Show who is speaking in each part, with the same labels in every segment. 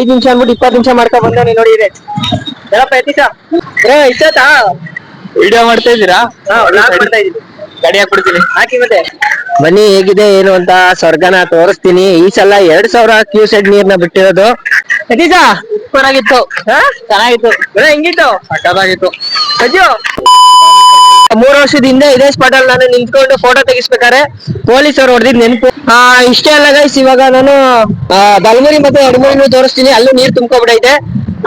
Speaker 1: ಐದ್ ನಿಮಿಷ ಅನ್ಬಿಟ್ಟು ಇಪ್ಪತ್ ನಿಮಿಷ ಮಾಡ್ಕೊಂಡ್ ಬಂದ ನೋಡಿ ಹೇಳಪ್ಪ ಏ
Speaker 2: ವಿಡಿಯೋ ಮಾಡ್ತಾ ಇದ್ದೀರಾ?
Speaker 1: ಮಾಡ್ತಾ ಇದೀನಿ
Speaker 2: ಗಾಡಿ ಹಾಕ್ಬಿಡ್ತೀನಿ
Speaker 1: ಹಾಕಿ ಮತ್ತೆ. ಬನ್ನಿ ಹೇಗಿದೆ ಏನು ಅಂತ ಸ್ವರ್ಗನ ತೋರಿಸ್ತೀನಿ. ಈ ಸಲ ಎರಡ್ ಸಾವಿರ ಕ್ಯೂಸೆಡ್ ನೀರ್ನ ಬಿಟ್ಟಿರೋದು. ಹಾ? ಚೆನ್ನಾಗಿತ್ತು. ಚೆನ್ನಾಗಿತ್ತು ಹೆಂಗಿತ್ತು?
Speaker 2: ಸಕ್ಕದಾಗಿತ್ತು
Speaker 1: ಅಜ್ಜು ಮೂರು ವರ್ಷದ ಹಿಂದೆ ಇದೇ ಸ್ಪಾಟ್ ಅಲ್ಲಿ ನಾನು ನಿಂತ್ಕೊಂಡು ಫೋಟೋ ತೆಗಿಸ್ಬೇಕಾರೆ ಪೊಲೀಸ್ ಅವ್ರು ಹೊಡೆದಿದ್ ನೆನಪು. ಆ, ಇಷ್ಟೇ ಅಲ್ಲ ಗೈಸ್ ಇವಾಗ ನಾನು ಬಲಮುರಿ ಮತ್ತೆ ಎಡಮುರಿನೂ ತೋರಿಸ್ತೀನಿ. ಅಲ್ಲೂ ನೀರ್ ತುಂಬ್ಕೊಬಿಡೈತೆ.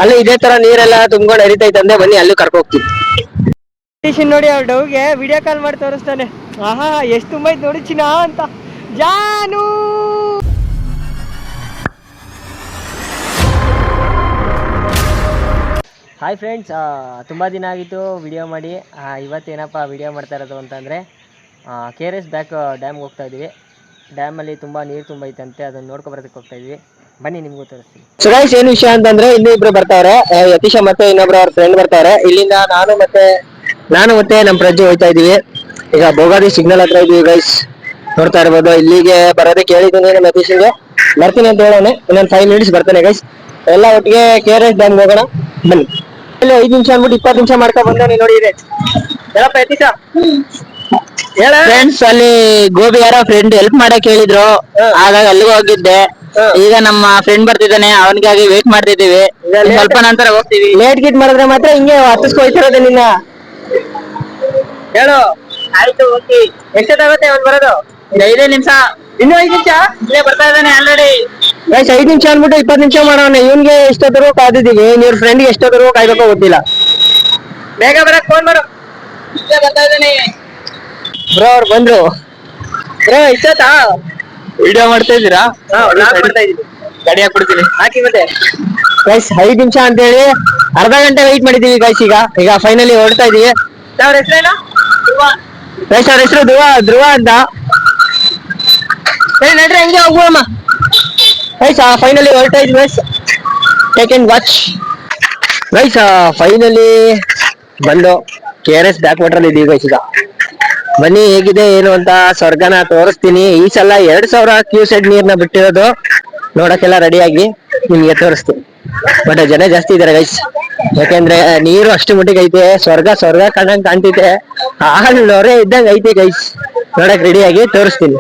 Speaker 1: ಅಲ್ಲೂ ಇದೇ ತರ ನೀರೆಲ್ಲ ತುಂಬ್ಕೊಂಡು ಹರಿತೈತೆ ಅಂದ್ರೆ ಬನ್ನಿ, ಅಲ್ಲೂ ಕರ್ಕೊ ಹೋಗ್ತೀನಿ ನೋಡಿ ಅವ್ರ ಡೌಗೆ ವಿಡಿಯೋ ಕಾಲ್ ಮಾಡಿ ತೋರಿಸ್ತಾನೆ. ಆಹಾ, ಎಷ್ಟು ತುಂಬೈತ್ ನೋಡಿ ಚಿನ್ನ ಅಂತ. ಜಾನು! ಹಾಯ್ ಫ್ರೆಂಡ್ಸ್ ತುಂಬ ದಿನ ಆಗಿತ್ತು ವಿಡಿಯೋ ಮಾಡಿ. ಇವತ್ತು ಇವತ್ತೇನಪ್ಪ ವಿಡಿಯೋ ಮಾಡ್ತಾ ಇರೋದು ಅಂತಂದರೆ ಕೆ ಆರ್ ಎಸ್ ಬ್ಯಾಕ್ ಡ್ಯಾಮ್ಗೆ ಹೋಗ್ತಾ ಇದ್ದೀವಿ. ಡ್ಯಾಮಲ್ಲಿ ತುಂಬ ನೀರು ತುಂಬ ಐತಂತೆ ಅದನ್ನು ನೋಡ್ಕೊಬರೋದಕ್ಕೆ ಹೋಗ್ತಾ ಇದ್ವಿ ಬನ್ನಿ, ನಿಮಗೂ ತೋರಿಸ್ತೀನಿ. ಸುರೇಶ್ ಏನು ವಿಷಯ ಅಂತಂದ್ರೆ ಇನ್ನೂ ಇಬ್ರು ಬರ್ತಾವ್ರೆ ಯತೀಶ ಮತ್ತೆ ಇನ್ನೊಬ್ರು ಅವ್ರ ಫ್ರೆಂಡ್ ಬರ್ತಾವ್ರೆ ಇಲ್ಲಿಂದ ನಾನು ಮತ್ತೆ ನಾನು ಮತ್ತೆ ನಮ್ಮ ಪ್ರಜ್ಜು ಹೋಗ್ತಾ ಇದೀವಿ ಈಗ ಬೋಗಾದಿ ಸಿಗ್ನಲ್ ಹತ್ರ ಇದ್ದೀವಿ ಗೈಸ್ ನೋಡ್ತಾ ಇರ್ಬೋದು. ಇಲ್ಲಿಗೆ ಬರೋದಕ್ಕೆ ಹೇಳಿದ್ದೀನಿ ನಮ್ಮ ಯತೀಶಿಗೆ ಬರ್ತೀನಿ ಅಂತ ಹೇಳೋಣ ಇನ್ನೊಂದು ಫೈವ್ ಮಿನಿಟ್ಸ್ ಬರ್ತಾನೆ ಗೈಸ್ ಎಲ್ಲ ಒಟ್ಟಿಗೆ ಕೆ ಆರ್ ಎಸ್ ಡ್ಯಾಮ್ಗೆ ಹೋಗೋಣ. ಬನ್ನಿ. ಇಲ್ಲಿ ಐದ್ ನಿಮಿಷ ಅನ್ಬಿಟ್ಟು ಇಪ್ಪತ್ತು ನಿಮಿಷ ಮಾಡ್ಕೊಂಡ್ ಬಂದ ನೋಡಿ ನೋಡಿದ್ರೆ ಹೇಳಪ್ಪ ಯತೀಶ ಹೇಳ.
Speaker 2: ಫ್ರೆಂಡ್ಸ್ ಅಲ್ಲಿ ಗೋಬಿ ಯಾರೋ ಫ್ರೆಂಡ್ ಹೆಲ್ಪ್ ಮಾಡಕ್ ಹೇಳಿದ್ರು. ಹಾಗಾಗಿ ಅಲ್ಲಿಗೆ ಹೋಗಿದ್ದೆ. ಈಗ ನಮ್ಮ ಫ್ರೆಂಡ್ ಬರ್ತಿದ್ದಾನೆ ಅವನಿಗಾಗಿ ವೇಟ್ ಮಾಡ್ತಿದ್ದೀವಿ. ಸ್ವಲ್ಪ ನಂತರ ಹೋಗ್ತೀವಿ.
Speaker 1: ಲೇಟ್ ಗಿಟ್ ಮಾಡಿದ್ರೆ ಮಾತ್ರ ಹಿಂಗೆ ಹತ್ತಿಸ್ಕೊಯ್ತಿರೋದೆ ನಿನ್ನ. ಹೇಳು.
Speaker 2: ಆಯ್ತು ಓಕೆ
Speaker 1: ಎಷ್ಟೊತ್ತಾಗುತ್ತೆ ಅವ್ನು ಬರೋದು?
Speaker 2: ಐದೇ ನಿಮಿಷ.
Speaker 1: ಇನ್ನೂ ಐದ್ ನಿಮಿಷ?
Speaker 2: ಇಲ್ಲೇ ಬರ್ತಾ ಇದ್ದಾನೆ ಆಲ್ರೆಡಿ
Speaker 1: ಗೈಸ್ ಐದ್ ನಿಮಿಷ ಅನ್ಬಿಟ್ಟು ಇಪ್ಪತ್ ನಿಮಿಷ ಮಾಡೋಣ. ಇವ್ನಿಗೆ ಎಷ್ಟೊತ್ತರೂ ಕಾದಿದ್ದೀವಿ. ನೀವ್ ಫ್ರೆಂಡ್ಗೆ ಎಷ್ಟೊತ್ತರೂ ಕಾಯ್ಬೇಕೋ ಗೊತ್ತಿಲ್ಲ. ಬೇಗ ಬರಕ್ ಫೋನ್ ಮಾಡು.
Speaker 2: ಇಲ್ಲೇ ಬರ್ತಾ ಇದ್ದಾನೆ.
Speaker 1: ಬ್ರೋ ಅವ್ರು ಬಂದ್ರು. ಬ್ರೋ ಇಷ್ಟೊತ್ತಾ?
Speaker 2: ವಿಡಿಯೋ ಮಾಡ್ತಾ ಇದ್ದೀರಾ?
Speaker 1: ಮಾಡ್ತಾ ಇದೀನಿ
Speaker 2: ಗಾಡಿ ಹಾಕ್ಬಿಡ್ತೀನಿ
Speaker 1: ಹಾಕಿ ಮತ್ತೆ. ಗೈಸ್ ಐದ್ ನಿಮಿಷ ಅಂತ ಹೇಳಿ ಅರ್ಧ ಗಂಟೆ ವೆಯ್ಟ್ ಮಾಡಿದೀವಿ ಗೈಸ್ ಈಗ. ಈಗ ಫೈನಲಿ ಹೊರಡ್ತಾ ಇದೀವಿ. ಅವ್ರ ಹೆಸರೇನು? ಗೈಸ್ ಅವ್ರ ಹೆಸರು ಧ್ರುವ. ಧ್ರುವ ಅಂತ. ಏ, ನಡ್ರಿ, ಹಂಗೆ ಹೋಗುವಮ್ಮ ಗೈಸ್ ಫೈನಲಿ ಇದ್ವಿ guys take and watch guys finally ಬಂದು K R S back water ಇದೀವಿ ಗೈಸ್ ಈಗ. ಬನ್ನಿ, ಹೇಗಿದೆ, ಏನು ಅಂತ ಸ್ವರ್ಗನ ತೋರಿಸ್ತೀನಿ. ಈ ಸಲ ಎರಡ್ ಸಾವಿರ ಕ್ಯೂಸೆಡ್ ನೀರ್ನ ಬಿಟ್ಟಿರೋದು ನೋಡಕ್ಕೆಲ್ಲ ರೆಡಿಯಾಗಿ ನಿಮ್ಗೆ ತೋರಿಸ್ತೀನಿ. ಬಟ್ ಜನ ಜಾಸ್ತಿ ಇದಾರೆ ಗೈಸ್ ಯಾಕೆಂದ್ರೆ ನೀರು ಅಷ್ಟು ಮಟ್ಟಿಗೆ ಐತೆ. ಸ್ವರ್ಗ ಸ್ವರ್ಗ ಕಂಡಂಗ್ ಕಾಣ್ತೈತೆ ಹಾಲ್ ನೊರೆ ಇದ್ದಂಗೆ ಐತೆ ಗೈಸ್ ನೋಡಕ್ ರೆಡಿಯಾಗಿ ತೋರಿಸ್ತೀನಿ.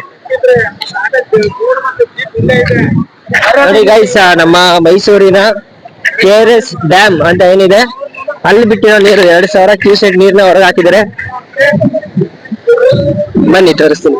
Speaker 1: ನೋಡಿ ಗೈಸ್ ನಮ್ಮ ಮೈಸೂರಿನ ಕೆ ಆರ್ ಎಸ್ ಡ್ಯಾಮ್ ಅಂತ ಏನಿದೆ, ಅಲ್ಲಿ ಬಿಟ್ಟಿರೋ ನೀರು ಎರಡ್ ಸಾವಿರ ಕ್ಯೂಸೆಕ್ ನೀರ್ನ ಹೊರಗೆ ಹಾಕಿದ್ದಾರೆ. ಬನ್ನಿ ತೋರಿಸ್ತೀನಿ.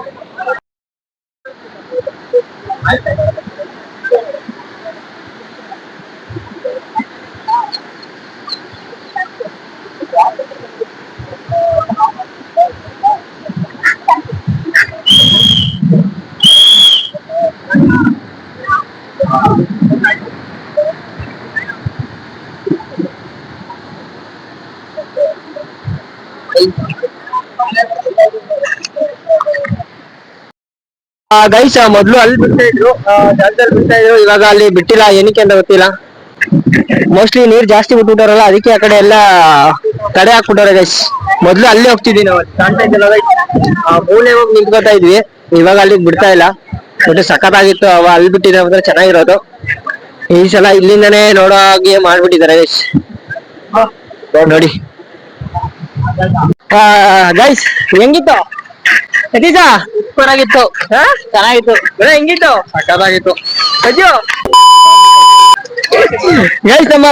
Speaker 1: ಗೈಸ್ ಮೊದ್ಲು ಅಲ್ಲಿ ಬಿಡ್ತಾ ಇದ್ರು. ಜಲದಲ್ಲಿ ಬಿಡ್ತಾ ಇದ್ರು. ಇವಾಗ ಅಲ್ಲಿ ಬಿಟ್ಟಿಲ್ಲ. ಏನಕ್ಕೆ ಅಂತ ಗೊತ್ತಿಲ್ಲ. ಮೋಸ್ಟ್ಲಿ ನೀರ್ ಜಾಸ್ತಿ ಬಿಟ್ಬಿಟ್ಟಾರಲ್ಲ ಅದಕ್ಕೆ ಆ ಕಡೆ ಎಲ್ಲ ತಡೆ ಹಾಕ್ಬಿಟ್ಟಾರ ಗೈಸ್ ಮೊದ್ಲು ಅಲ್ಲಿ ಹೋಗ್ತಿದ್ವಿ ನಾವು. ಕಾಣ್ತಾ ಮೂಲೆ ಹೋಗಿ ನಿಂತ್ಕೊತಾ ಇದ್ವಿ. ಇವಾಗ ಅಲ್ಲಿಗೆ ಬಿಡ್ತಾ ಇಲ್ಲ. ಒಟ್ಟು ಸಖತ್ ಆಗಿತ್ತು ಅವ ಅಲ್ಲಿ ಬಿಟ್ಟಿದ್ರೆ ಅಂದ್ರೆ ಚೆನ್ನಾಗಿರೋದು. ಈ ಸಲ ಇಲ್ಲಿಂದನೇ ನೋಡೋ ಹಾಗೆ ಮಾಡ್ಬಿಟ್ಟಿದ್ದಾರೆ ಗೈಸ್ ನೋಡಿ. ಗೈಸ್ ಹೆಂಗಿತ್ತು? ಯತೀಶ
Speaker 2: ಚೆನ್ನಾಗಿತ್ತು.
Speaker 1: ಚೆನ್ನಾಗಿತ್ತು. ಹೆಂಗಿತ್ತು?
Speaker 2: ಸಕ್ಕದಾಗಿತ್ತು
Speaker 1: ಅಜ್ಜು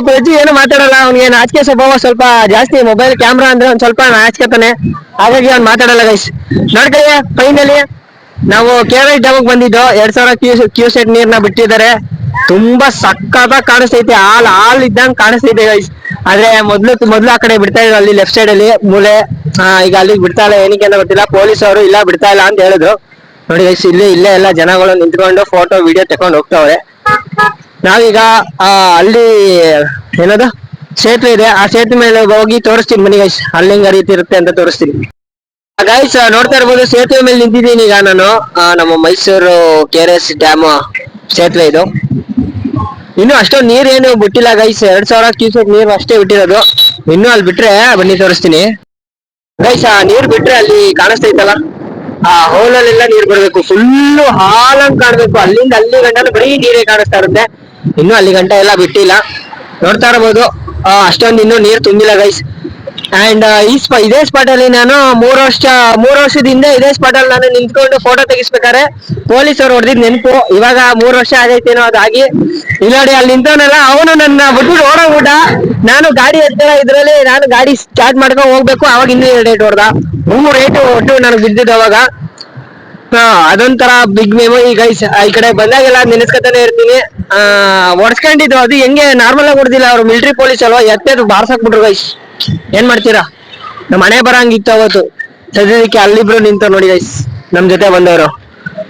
Speaker 1: ಪ್ರಜು ಏನು ಮಾತಾಡಲ್ಲ? ಅವ್ನಿಗೆ ನಾಚಿಕೆ ಸ್ವಭಾವ ಸ್ವಲ್ಪ ಜಾಸ್ತಿ ಮೊಬೈಲ್ ಕ್ಯಾಮ್ರಾ ಅಂದ್ರೆ ಒಂದ್ ಸ್ವಲ್ಪ ನಾಚಿಕೆತಾನೆ ಹಾಗಾಗಿ ಅವ್ನು ಮಾತಾಡಲ್ಲ ಗೈಸ್ ನೋಡ್ಕೊಳ್ಳಿ ಫೈನಲಿ ನಾವು ಕೆ ಆರ್ ಎಸ್ ಡ್ಯಾಮಿಗೆ ಬಂದಿದ್ದು. ಎರಡ್ ಸಾವಿರ ಕ್ಯೂ ಕ್ಯೂ ಸೆಟ್ ನೀರ್ನ ಬಿಟ್ಟಿದ್ದಾರೆ. ತುಂಬಾ ಸಕ್ಕತ್ತಾಗಿ ಕಾಣಿಸ್ತೈತೆ. ಹಾಲ್ ಹಾಲ್ ಇದ್ದಂಗ್ ಕಾಣಿಸ್ತೈತೆ ಗೈಸ್ ಆದ್ರೆ ಮೊದ್ಲು ಮೊದ್ಲು ಆ ಕಡೆ ಬಿಡ್ತಾ ಇದ್ರು ಅಲ್ಲಿ ಲೆಫ್ಟ್ ಸೈಡ್ ಅಲ್ಲಿ ಮೂಲೆ. ಆ, ಈಗ ಅಲ್ಲಿಗೆ ಬಿಡ್ತಾ ಇಲ್ಲ ಏನಕ್ಕೆ ಅಂತ ಗೊತ್ತಿಲ್ಲ. ಪೊಲೀಸ್ ಅವರು ಇಲ್ಲ ಬಿಡ್ತಾ ಇಲ್ಲ ಅಂತ ಹೇಳಿದ್ರು ನೋಡಿ ಗೈಸ್ ಇಲ್ಲಿ ಇಲ್ಲೇ ಎಲ್ಲ ಜನಗಳು ನಿಂತ್ಕೊಂಡು ಫೋಟೋ ವಿಡಿಯೋ ತಕೊಂಡು ಹೋಗ್ತಾವ್ರೆ. ನಾವೀಗ ಆ, ಅಲ್ಲಿ ಏನದು? ಸೇತುವೆ ಇದೆ. ಆ ಸೇತುವೆ ಮೇಲೆ ಹೋಗಿ ತೋರಿಸ್ತೀನಿ ಬನ್ನಿ ಗೈಸ್ ಅಲ್ಲಿ ಹೆಂಗ್ ಇರುತ್ತೆ ಅಂತ ತೋರಿಸ್ತೀನಿ. ಗೈಸ್ ನೋಡ್ತಾ ಇರ್ಬೋದು ಸೇತುವೆ ಮೇಲೆ ನಿಂತಿದ್ದೀನಿ ಈಗ ನಾನು. ನಮ್ಮ Mysuru K R S dam ಸೇತುವೆ ಇದು. ಇನ್ನು ಅಷ್ಟೊಂದು ನೀರೇನು ಬಿಟ್ಟಿಲ್ಲ ಗೈಸ್ ಎರಡ್ ಸಾವಿರ ಕ್ಯೂಸೆಕ್ ನೀರು ಅಷ್ಟೇ ಬಿಟ್ಟಿರೋದು. ಇನ್ನು ಅಲ್ಲಿ ಬಿಟ್ರೆ ಬನ್ನಿ ತೋರಿಸ್ತೀನಿ. ಗೈಸ್ ಆ ನೀರ್ ಬಿಟ್ರೆ ಅಲ್ಲಿ ಕಾಣಿಸ್ತೈತಲ್ಲ ಆ ಹೋಲಲ್ಲೆಲ್ಲ ನೀರ್ ಬರ್ಬೇಕು. ಫುಲ್ಲು ಹಾಲಂಗ್ ಕಾಣ್ಬೇಕು ಅಲ್ಲಿಂದ ಅಲ್ಲಿ ಗಂಟನು ಬರೀ ನೀರೇ ಕಾಣಿಸ್ತಾ ಇರುತ್ತೆ.
Speaker 3: ಇನ್ನು ಅಲ್ಲಿ ಗಂಟ ಎಲ್ಲ ಬಿಟ್ಟಿಲ್ಲ. ನೋಡ್ತಾ ಇರಬಹುದು ಅಷ್ಟೊಂದು ಇನ್ನು ನೀರ್ ತುಂಬಿಲ್ಲ ಗೈಸ್ ಅಂಡ್ ಈ ಸ್ಪಾ ಇದೇ ಸ್ಪಾಟ್ ಅಲ್ಲಿ ನಾನು ಮೂರು ವರ್ಷ, ಮೂರು ವರ್ಷದ ಹಿಂದೆ ಇದೇ ಸ್ಪಾಟ್ ಅಲ್ಲಿ ನಾನು ನಿಂತ್ಕೊಂಡು ಫೋಟೋ ತೆಗಿಸ್ಬೇಕಾರೆ ಪೊಲೀಸರು ಹೊಡೆದಿದ್ ನೆನಪು. ಇವಾಗ ಮೂರು ವರ್ಷ ಆಗೈತೇನೋ ಅದಾಗಿ. ಇಲ್ಲ ನೋಡಿ ಅಲ್ಲಿ ನಿಂತವನಲ್ಲ, ಅವನು ನನ್ನ ಬಿಟ್ಬಿಟ್ಟು ಓಡೋಗ್ಬಿಟ್ಟ. ನಾನು ಗಾಡಿ ಹತ್ತಿರ ಇದ್ರಲ್ಲಿ ನಾನು ಗಾಡಿ ಸ್ಟಾರ್ಟ್ ಮಾಡ್ಕೊಂಡು ಹೋಗ್ಬೇಕು. ಅವಾಗ ಇನ್ನೂ ರೇಟ್ ಹೊಡೆದ. ಮೂರು ರೇಟ್ ಒಟ್ಟು ನನಗೆ ಬಿದ್ದಿದ್ದು ಅವಾಗ. ಅದೊಂಥರ ಬಿಗ್ ಮೆಮೊರಿ ಗೈಸ್ ಈ ಕಡೆ ಬಂದಾಗೆಲ್ಲ ನೆನೆಸ್ಕೊತಾನೆ ಇರ್ತೀನಿ. ಹೊಡ್ಸ್ಕೊಂಡಿದ್ದು ಅದು ಹೆಂಗೆ ನಾರ್ಮಲ್ ಆಗಿ ಹೊಡೆದಿಲ್ಲ ಅವ್ರು ಮಿಲಿಟರಿ ಪೊಲೀಸ್ ಅಲ್ವಾ? ಎತ್ತೆದು ಬಾರ್ಸಾಕ್ಬಿಟ್ರು ಗೈಸ್ ಏನ್ ಮಾಡ್ತೀರಾ? ನಮ್ಮ ಮನೆ ಬರಂಗಿತ್ತು ಅವತ್ತು. ಸದ್ಯದಕ್ಕೆ ಅಲ್ಲಿಬ್ರು ನಿಂತ ನೋಡಿ ಗೈಸ್ ನಮ್ ಜೊತೆ ಬಂದವರು.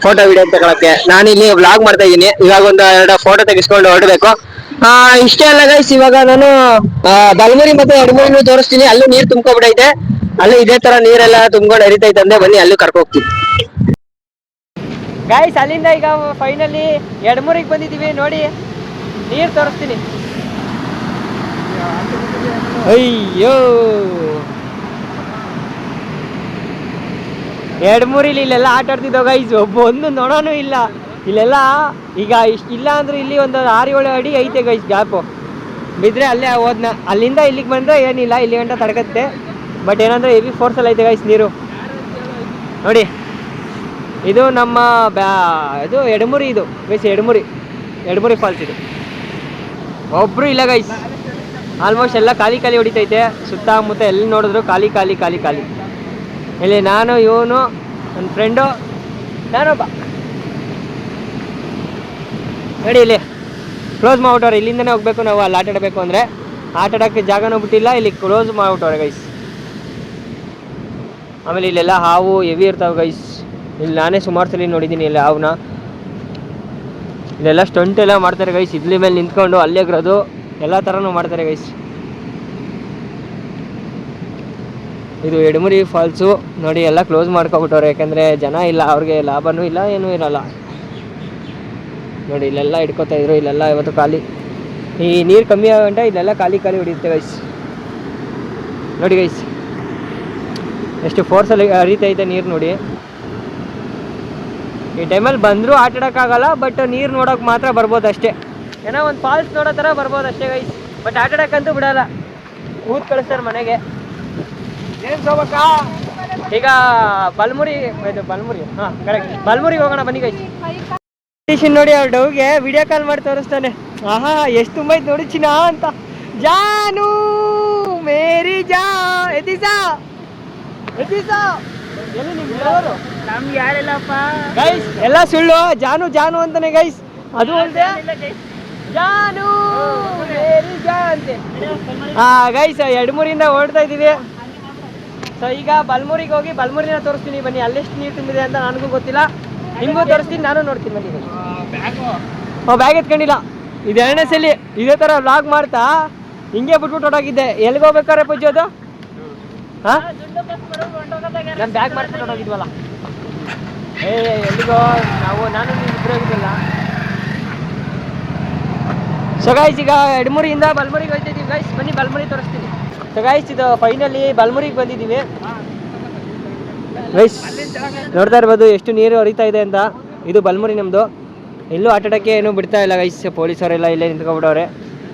Speaker 3: ಫೋಟೋ ವಿಡಿಯೋ ತಗೊಳಕ್ಕೆ. ಇಲ್ಲಿ ವ್ಲಾಗ್ ಮಾಡ್ತಾ ಇದ್ದೀನಿ. ಇವಾಗ ಒಂದು ಎರಡು ಫೋಟೋ ತೆಗೆಸ್ಕೊಂಡು ಹೊರಡ್ಬೇಕು. ಆ, ಇಷ್ಟೇ ಅಲ್ಲ ಗೈಸ್ ಇವಾಗ ನಾನು ಬಲ್ಮೂರಿ ಮತ್ತೆ ಎಡಮುರಿನೂ ತೋರಿಸ್ತೀನಿ. ಅಲ್ಲೂ ನೀರ್ ತುಂಬ್ಕೊಬಿಟ್ಟೈತೆ ಅಲ್ಲೂ ಇದೇ ತರ ನೀರೆಲ್ಲ ತುಂಬ್ಕೊಂಡು ಹರಿತೈತೆ ಅಂದ್ರೆ ಬನ್ನಿ, ಅಲ್ಲೂ ಕರ್ಕೊ ಹೋಗ್ತೀನಿ ಗಾಯ್ಸ್ ಅಲ್ಲಿಂದ ಈಗ ಫೈನಲಿ ಎಡಮೂರಿಗೆ ಬಂದಿದ್ದೀವಿ. ನೋಡಿ, ನೀರು ತೋರಿಸ್ತೀನಿ. ಅಯ್ಯೋ. ಎಡಮೂರಿಲಿ ಇಲ್ಲೆಲ್ಲ ಆಟ ಆಡ್ತಿದ್ದೋ ಗೈಸ್ ಒಬ್ಬ ಒಂದು ನೋಡೋನು ಇಲ್ಲ. ಇಲ್ಲೆಲ್ಲ ಈಗ ಇಷ್ಟು ಇಲ್ಲ ಅಂದ್ರೆ ಇಲ್ಲಿ ಒಂದು ಆರು ಏಳು ಅಡಿ ಐತೆ ಗೈಸ್ ಗ್ಯಾಪು ಬಿದ್ರೆ ಅಲ್ಲೇ ಹೋದ್ನ. ಅಲ್ಲಿಂದ ಇಲ್ಲಿಗೆ ಬಂದ್ರೆ ಏನಿಲ್ಲ, ಇಲ್ಲಿ ಗಂಟ ತಡಕತ್ತೆ. ಬಟ್ ಏನಂದ್ರೆ ಹೆವಿ ಫೋರ್ಸಲ್ಲಿ ಐತೆ ಗಾಯ್ಸ್ ನೀರು. ನೋಡಿ. ಇದು ನಮ್ಮ ಬ್ಯಾ, ಇದು ಎಡಮುರಿ ಇದು ಗೈಸ್ ಎಡಮುರಿ ಎಡಮುರಿ ಫಾಲ್ಸ್ ಇದು. ಒಬ್ರು ಇಲ್ಲ ಗೈಸ್ ಆಲ್ಮೋಸ್ಟ್ ಎಲ್ಲ ಖಾಲಿ ಖಾಲಿ ಹೊಡಿತೈತೆ. ಸುತ್ತಮುತ್ತ ಎಲ್ಲಿ ನೋಡಿದ್ರು ಖಾಲಿ ಖಾಲಿ ಖಾಲಿ ಖಾಲಿ. ಇಲ್ಲಿ ನಾನು, ಇವನು, ನನ್ನ ಫ್ರೆಂಡು ನಾನೊಬ್ಬ. ನೋಡಿ ಇಲ್ಲಿ. ಕ್ಲೋಸ್ ಮಾಡ್ಬಿಟ್ಟವ್ರೆ ಇಲ್ಲಿಂದನೇ ಹೋಗ್ಬೇಕು ನಾವು, ಅಲ್ಲಿ ಆಟ ಆಡಬೇಕು ಅಂದರೆ. ಆಟ ಆಡೋಕ್ಕೆ ಜಾಗನೂ ಬಿಟ್ಟಿಲ್ಲ, ಇಲ್ಲಿ ಕ್ಲೋಸ್ ಮಾಡ್ಬಿಟ್ಟವ್ರೆ ಗೈಸ್ ಆಮೇಲೆ ಇಲ್ಲೆಲ್ಲ ಹಾವು, ಹೆವಿ ಇರ್ತಾವೆ ಗೈಸ್ ಇಲ್ಲಿ ನಾನೇ ಸುಮಾರು ಸಲ ನೋಡಿದ್ದೀನಿ ಇಲ್ಲಿ ಅವನ್ನ ಇಲ್ಲೆಲ್ಲ ಸ್ಟಂಟ್ ಎಲ್ಲ ಮಾಡ್ತಾರೆ ಗೈಸ್ ಇದ್ಲಿ ಮೇಲೆ ನಿಂತ್ಕೊಂಡು ಅಲ್ಲೇಗ್ರದು ಎಲ್ಲ ಥರನೂ ಮಾಡ್ತಾರೆ ಗೈಸ್ ಇದು ಎಡಮುರಿ ಫಾಲ್ಸು ನೋಡಿ, ಎಲ್ಲ ಕ್ಲೋಸ್ ಮಾಡ್ಕೊಬಿಟ್ಟವ್ರೆ. ಯಾಕಂದರೆ ಜನ ಇಲ್ಲ, ಅವ್ರಿಗೆ ಲಾಭನೂ ಇಲ್ಲ, ಏನೂ ಇರಲ್ಲ. ನೋಡಿ, ಇಲ್ಲೆಲ್ಲ ಹಿಡ್ಕೊತಾ ಇದ್ರು, ಇಲ್ಲೆಲ್ಲ ಇವತ್ತು ಖಾಲಿ. ಈ ನೀರು ಕಮ್ಮಿ ಆಗಂಟ ಇಲ್ಲೆಲ್ಲ ಖಾಲಿ ಖಾಲಿ ಹೊಡಿಯುತ್ತೆ ಗೈಸ್ ನೋಡಿ ಗೈಸ್ ಎಷ್ಟು ಫೋರ್ಸಲ್ಲಿ ಹರಿತೈತೆ ನೀರು ನೋಡಿ. ಈ ಟೈಮಲ್ಲಿ ಬಂದರೂ ಆಟ ಆಡೋಕ್ಕಾಗಲ್ಲ ಬಟ್ ನೀರು ನೋಡೋಕೆ ಮಾತ್ರ ಬರ್ಬೋದು ಅಷ್ಟೇ ಏನೋ ಒಂದು ಫಾಲ್ಸ್ ನೋಡೋ ಥರ ಬರ್ಬೋದು ಅಷ್ಟೇ ಗೈಸ್ ಬಟ್ ಆಟ ಆಡೋಕ್ಕಂತೂ ಬಿಡಲ್ಲ. ಊದ್ ಕಳಿಸ್ತಾರೆ ಮನೆಗೆ. ಏನು ಸೋಬಕ್ಕ ಈಗ ಬಲ್ಮುರಿ ಇದು ಬಲ್ಮುರಿ ಹಾಂ ಕರೆಕ್ಟ್ ಬಲ್ಮುರಿಗೆ ಹೋಗೋಣ ಬನ್ನಿ ಗೈಸ್ ಸ್ಟೇಷನ್ ನೋಡಿ ಅವ್ರ ಡೌಗೆ ವಿಡಿಯೋ ಕಾಲ್ ಮಾಡಿ ತೋರಿಸ್ತಾನೆ. ಆಹಾ ಎಷ್ಟು ತುಂಬ ಐತೆ ನೋಡಿ ಚಿನ್ನ ಅಂತ. ಜಾನು ಮೇರಿ ಜಾ ಎದಿಸಾ. ಎದಿಸಾ. ಎಲ್ಲಿ ನಿಮ್ಗೆ
Speaker 2: ನಮ್ಗೆ ಯಾರಿಲ್ಲಪ್ಪ?
Speaker 3: ಗೈಸ್ ಎಲ್ಲ ಸುಳ್ಳು. ಜಾನು ಜಾನು ಅಂತಾನೆ ಗೈಸ್ ಅದು ಅಲ್ಲದೆ ಜಾನು! ಅಂತೆ ಹಾ ಗೈಸ್ ಎಡಮೂರಿಂದ ಓಡ್ತಾ ಇದೀವಿ ಸೊ ಈಗ ಬಲ್ಮೂರಿಗೆ ಹೋಗಿ ಬಲ್ಮೂರಿನ ತೋರಿಸ್ತೀನಿ. ಬನ್ನಿ ಅಲ್ಲೆಷ್ಟು ನೀರು ತುಂಬಿದೆ ಅಂತ ನನಗೂ ಗೊತ್ತಿಲ್ಲ. ನಿಮಗೂ ತೋರಿಸ್ತೀನಿ ನಾನು ನೋಡ್ತೀನಿ ಬನ್ನಿ ಓ ಬ್ಯಾಗ್ ಎತ್ಕೊಂಡಿಲ್ಲ. ಇದು ಎರಡನೇ ಸಲ ಇದೇ ಥರ ವ್ಲಾಗ್ ಮಾಡ್ತಾ ಹಿಂಗೆ ಬಿಟ್ಬಿಟ್ಟು ಹೊಡೋಗಿದ್ದೆ ಎಲ್ಲಿಗೆ ಹೋಗ್ಬೇಕಾರೆ ಪೂಜೆ ಅದು? ಹಾಂ? ನಾನು ಬ್ಯಾಗ್ ಮಾಡ್ಕೊಂಡು ಹೊರಟೋಗಿದ್ವಲ್ಲ. ಏ ಎಲ್ಲಿಗೋ? ನಾವು, ನಾನು ಇಬ್ಬರು ಹೋಗಿದ್ವಲ್ಲ ಸೊ ಗಾಯ್ಸ್ ಈಗ ಎಡಮುರಿಯಿಂದ ಬಲ್ಮುರಿಗೆ ಹೋಗ್ತಿದ್ದೀವಿ ಗಾಯ್ಸ್ ಬನ್ನಿ, ಬಲ್ಮುರಿ ತೋರಿಸ್ತೀನಿ. ಸೊ ಗಾಯ್ಸ್ ಇದು ಫೈನಲಿ ಬಲ್ಮುರಿಗೆ ಬಂದಿದ್ದೀವಿ ಗೈಸ್ ನೋಡ್ತಾ ಇರ್ಬೋದು, ಎಷ್ಟು ನೀರು ಹರಿತಾ ಇದೆ ಅಂತ. ಇದು ಬಲ್ಮುರಿ ನಮ್ಮದು ಎಲ್ಲೂ ಆಟಾಡೋಕ್ಕೆ ಏನು ಏನೂ ಬಿಡ್ತಾ ಇಲ್ಲ ಗೈಸ್ ಪೊಲೀಸವರೆಲ್ಲ ಇಲ್ಲೇ ನಿಂತ್ಕೊಂಡ್ಬಿಡೋರೆ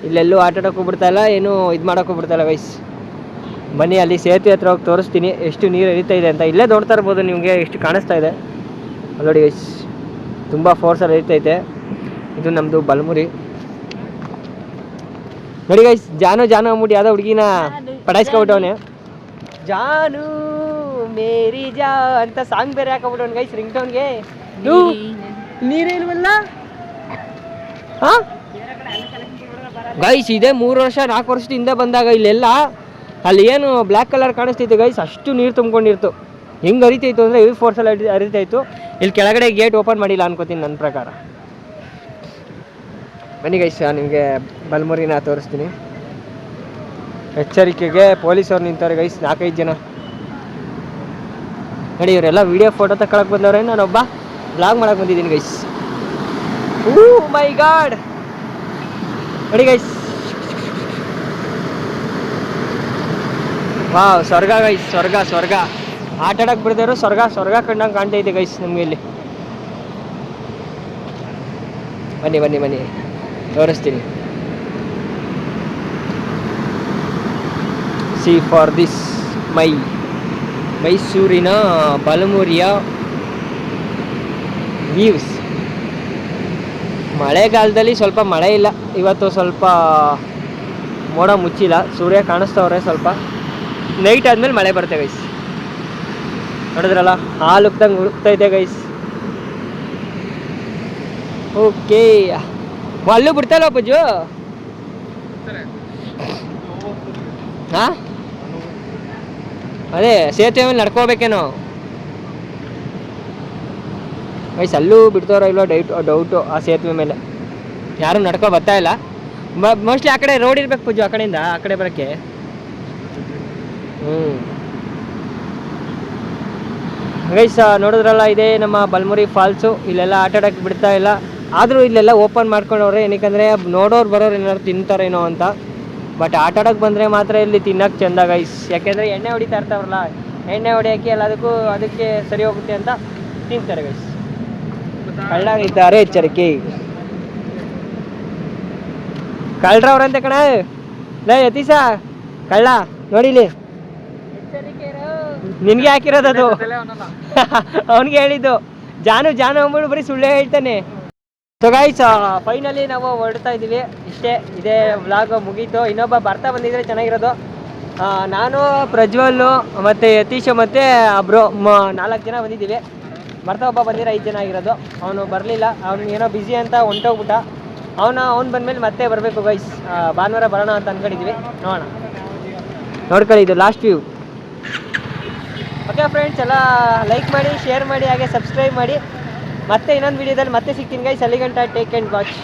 Speaker 3: ಇಲ್ಲೆಲ್ಲೂ ಆಟಾಡೋಕ್ಕೂ ಬಿಡ್ತಾ ಇಲ್ಲ, ಏನೂ ಇದು ಮಾಡೋಕ್ಕೂ ಬಿಡ್ತಾ ಇಲ್ಲ ಗೈಸ್ ಬನ್ನಿ ಅಲ್ಲಿ ಸೇತುವೆ ಹತ್ರ ಹೋಗಿ ತೋರಿಸ್ತೀನಿ. ಎಷ್ಟು ನೀರು ಹರಿತಾ ಇದೆ ಅಂತ. ಇಲ್ಲೇ ನೋಡ್ತಾ ಇರ್ಬೋದು ನಿಮಗೆ ಎಷ್ಟು ಕಾಣಿಸ್ತಾ ಇದೆ. ನೋಡಿ ತುಂಬ ಫೋರ್ಸಲ್ಲಿ ಹರಿತೈತೆ ಇದು. ನಮ್ಮದು ಬಲ್ಮುರಿ. ನೋಡಿ ಗೈಸ್ ಜಾನು ಜಾನು ಅಂದ್ಬಿಟ್ಟು ಯಾವುದೋ ಹುಡುಗಿನ ಪಡಾಯಿಸ್ಕೊಬಿಟ್ಟವನೇ ಜಾನು. ಮೇರಿ ಜಾ ಅಂತ ಸಾಂಗ್ ಬೇರೆ ಹಾಕೊಬಿಟ್ಟವನ್ ಗೈಸ್ ರಿಂಗ್ ಟೋನ್ಗೆ ನೀರೇಲ್ವಲ್ಲ ಹಾ? ಗೈಸ್ ಇದೆ ಮೂರು ವರ್ಷ ನಾಲ್ಕು ವರ್ಷದ ಹಿಂದೆ ಬಂದಾಗ ಇಲ್ಲೆಲ್ಲ ಅಲ್ಲಿ ಏನು ಬ್ಲ್ಯಾಕ್ ಕಲರ್ ಕಾಣಿಸ್ತಿತ್ತು ಗೈಸ್ ಅಷ್ಟು ನೀರು ತುಂಬ್ಕೊಂಡಿರ್ತು. ಹೆಂಗೆ ಹರಿತೈತು ಅಂದರೆ ಹೆವಿ ಫೋರ್ಸಲ್ಲಿ ಹರಿ ಹರಿತೈತು. ಇಲ್ಲಿ ಕೆಳಗಡೆ ಗೇಟ್ ಓಪನ್ ಮಾಡಿಲ್ಲ ಅನ್ಕೋತೀನಿ ನನ್ನ ಪ್ರಕಾರ. ಬನ್ನಿ ಗೈಸ್ ನಿಮಗೆ ಬಲ್ಮುರಿನ ತೋರಿಸ್ತೀನಿ. ಎಚ್ಚರಿಕೆಗೆ ಪೊಲೀಸವ್ರು ನಿಂತವ್ರೆ ಗೈಸ್ ನಾಲ್ಕೈದು ಜನ. ನೋಡಿ, ಇವರೆಲ್ಲ ವಿಡಿಯೋ ಫೋಟೋ ತಕ್ಕೊಳಕ್ಕೆ ಬಂದವ್ರೆ ನಾನೊಬ್ಬ ಬ್ಲಾಗ್ ಮಾಡಕ್ಕೆ ಬಂದಿದ್ದೀನಿ ಗೈಸ್ ಓ ಮೈ ಗಾಡ್ ನೋಡಿ ಗೈಸ್ ವಾವ್ ಸ್ವರ್ಗ ಗೈಸ್ ಸ್ವರ್ಗ ಸ್ವರ್ಗ. ಆಟ ಆಡಕ್ ಬಿಡ್ದಾರು ಸ್ವರ್ಗ ಸ್ವರ್ಗ ಕಂಡಂಗೆ ಕಾಣ್ತೈತೆ ಗೈಸ್ ನಮಗೆ ಇಲ್ಲಿ. ಬನ್ನಿ ಬನ್ನಿ ಬನ್ನಿ. ತೋರಿಸ್ತೀನಿ. ಸಿ ಫಾರ್ ದಿಸ್ ಮೈ, ಮೈಸೂರಿನ ಬಲಮುರಿಯ ವ್ಯೂಸ್ ಮಳೆಗಾಲದಲ್ಲಿ ಸ್ವಲ್ಪ ಮಳೆ ಇಲ್ಲ. ಇವತ್ತು ಸ್ವಲ್ಪ ಮೋಡ ಮುಚ್ಚಿಲ್ಲ. ಸೂರ್ಯ ಕಾಣಿಸ್ತವ್ರೆ ಸ್ವಲ್ಪ. ನೈಟ್ ಆದಮೇಲೆ ಮಳೆ ಬರುತ್ತೆ ಗೈಸ್ ನೋಡಿದ್ರಲ್ಲ, ಹಾಲು ಉಕ್ದಂಗೆ ಹುಡುಕ್ತಾ ಇದೆ ಗೈಸ್ ಓಕೆ ಅಲ್ಲೂ ಬಿಡ್ತಲ್ಲ ಪೂಜು ಹಾ? ಅದೇ, ಸೇತುವೆ ಮೇಲೆ ನಡ್ಕೋಬೇಕೇನೋ. ಗೈಸ್ ಅಲ್ಲೂ ಬಿಡ್ತಾರೋ ಇಲ್ಲೋ ಡೌಟ್ ಡೌಟು ಆ ಸೇತುವೆ ಮೇಲೆ. ಯಾರು ನಡ್ಕೊ ಬರ್ತಾ ಇಲ್ಲ. ಮೋಸ್ಟ್ಲಿ ಆ ಕಡೆ ರೋಡ್ ಇರ್ಬೇಕು ಪೂಜು ಆ ಕಡೆಯಿಂದ, ಆ ಕಡೆ ಬರೋಕ್ಕೆ. ಗೈಸ್ ನೋಡಿದ್ರಲ್ಲ, ಇದೇ ನಮ್ಮ ಬಲ್ಮುರಿ ಫಾಲ್ಸು. ಇಲ್ಲೆಲ್ಲ ಆಟ ಆಡಕ್ಕೆ ಬಿಡ್ತಾ ಇಲ್ಲ. ಆದರೂ ಇಲ್ಲೆಲ್ಲ ಓಪನ್ ಮಾಡ್ಕೊಂಡವ್ರೆ. ಏನಕ್ಕಂದರೆ, ನೋಡೋರು ಬರೋರು ಏನಾದ್ರು ತಿಂತಾರೇನೋ ಅಂತ. ಬಟ್ ಆಟ ಆಡೋಕ್ಕೆ ಬಂದರೆ ಮಾತ್ರ ಇಲ್ಲಿ ತಿನ್ನಕ್ಕೆ ಚೆಂದ, ಗೈಸ್. ಯಾಕೆಂದರೆ ಎಣ್ಣೆ ಹೊಡಿತಾ ಇರ್ತಾವ್ರಲ್ಲ, ಎಣ್ಣೆ ಹೊಡಿಯೋಕ್ಕೆ ಎಲ್ಲದಕ್ಕೂ ಅದಕ್ಕೆ ಸರಿ ಹೋಗುತ್ತೆ ಅಂತ ತಿಂತಾರೆ, ಗೈಸ್. ಕಳ್ಳಾಗಿದ್ದಾರೆ ಎಚ್ಚರಿಕೆ. ಕಳ್ರವ್ರಂತೆ ಕಣ. ಲೈ, ಯತೀಶ, ಕಳ್ಳ ನೋಡಿಲಿ ನಿನ್ಗೆ ಹಾಕಿರೋದದು ಅದು. ಅವನಿಗೆ ಹೇಳಿದ್ದು. ಜಾನು ಜಾನು ಅಂದ್ಬಿಟ್ಟು ಬರೀ ಸುಳ್ಳೇ ಹೇಳ್ತಾನೆ. ಸೊ ಗೈಸ್ ಫೈನಲಿ ನಾವು ಹೊರಡ್ತಾ ಇದ್ದೀವಿ. ಇಷ್ಟೇ ಇದೇ ವ್ಲಾಗ್ ಮುಗೀತು. ಇನ್ನೊಬ್ಬ ಬರ್ತಾ ಬಂದಿದ್ರೆ ಚೆನ್ನಾಗಿರೋದು. ನಾನು ಪ್ರಜ್ವಲ್ಲು ಮತ್ತು ಯತೀಶ್ ಮತ್ತು ಬ್ರೋ ನಾಲ್ಕು ಜನ ಬಂದಿದ್ದೀವಿ. ಬರ್ತಾ ಒಬ್ಬ ಬಂದಿರೋ ಐದು ಜನ ಆಗಿರೋದು. ಅವನು ಬರಲಿಲ್ಲ. ಅವನು ಏನೋ ಬ್ಯುಸಿ ಅಂತ ಹೊಂಟೋಗ್ಬಿಟ್ಟ. ಅವನು ಅವ್ನು ಬಂದಮೇಲೆ ಮತ್ತೆ ಬರಬೇಕು ಗೈಸ್ ಭಾನುವಾರ ಬರೋಣ ಅಂತ ಅಂದ್ಕೊಂಡಿದ್ದೀವಿ ನೋಡೋಣ. ನೋಡ್ಕೊಳ್ಳಿ ಇದು ಲಾಸ್ಟ್ ವ್ಯೂ ಓಕೆ ಫ್ರೆಂಡ್ಸ್ ಎಲ್ಲ ಲೈಕ್ ಮಾಡಿ ಶೇರ್ ಮಾಡಿ, ಹಾಗೆ ಸಬ್ಸ್ಕ್ರೈಬ್ ಮಾಡಿ. ಮತ್ತೆ ಇನ್ನೊಂದು ವಿಡಿಯೋದಲ್ಲಿ ಮತ್ತೆ ಸಿಗ್ತೀನಿ ಗೈಸ್ ಅಲ್ಲಿಗಂಟ ಟೇಕ್ ಆ್ಯಂಡ್ ವಾಚ್